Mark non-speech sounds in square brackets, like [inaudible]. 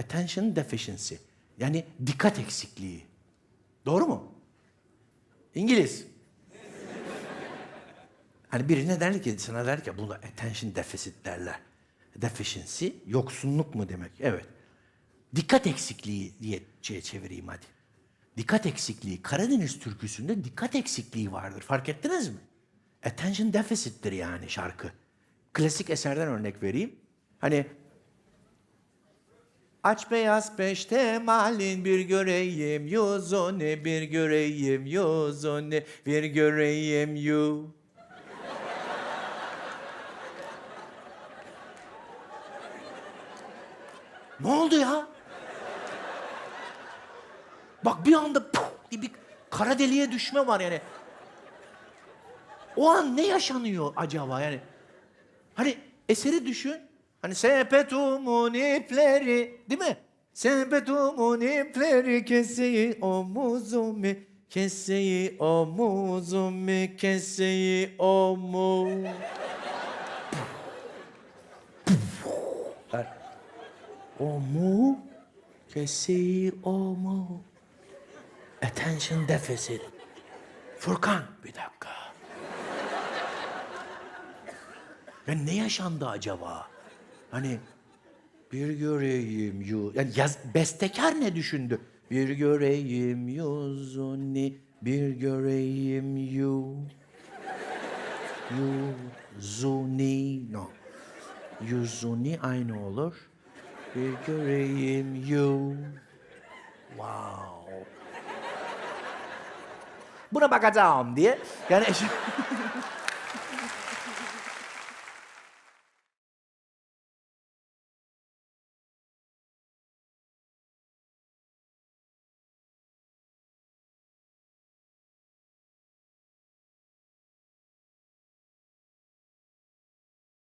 Attention deficiency. Yani dikkat eksikliği. Doğru mu? İngiliz. Hani birine der ki, sana der ki buna attention deficit derler. Deficiency, yoksunluk mu demek? Evet. Dikkat eksikliği diye çevireyim hadi. Dikkat eksikliği, Karadeniz türküsünde dikkat eksikliği vardır. Fark ettiniz mi? Attention deficit'tir yani şarkı. Klasik eserden örnek vereyim. Hani Aç beyaz peşte malin bir göreyim yüzünü bir göreyim yüzünü bir göreyim you. ne oldu ya? Bak bir anda puf diye bir kara deliğe düşme var yani. O an ne yaşanıyor acaba yani? Hani eseri düşün. Hani sepetumun ipleri değil mi? Sepetumun ipleri keseyi omuzumu keseyi omuzumu keseyi omuz. Omu keseyi omu. Attention deficit. Furkan bir dakika. Ya ne yaşandı acaba? Hani bir göreyim yu... Yani yaz, bestekar ne düşündü? Bir göreyim yüzünü, bir göreyim yu... Yüzünü... No. Yüzünü aynı olur. Bir göreyim you. Wow. Buna bakacağım diye. Yani [laughs]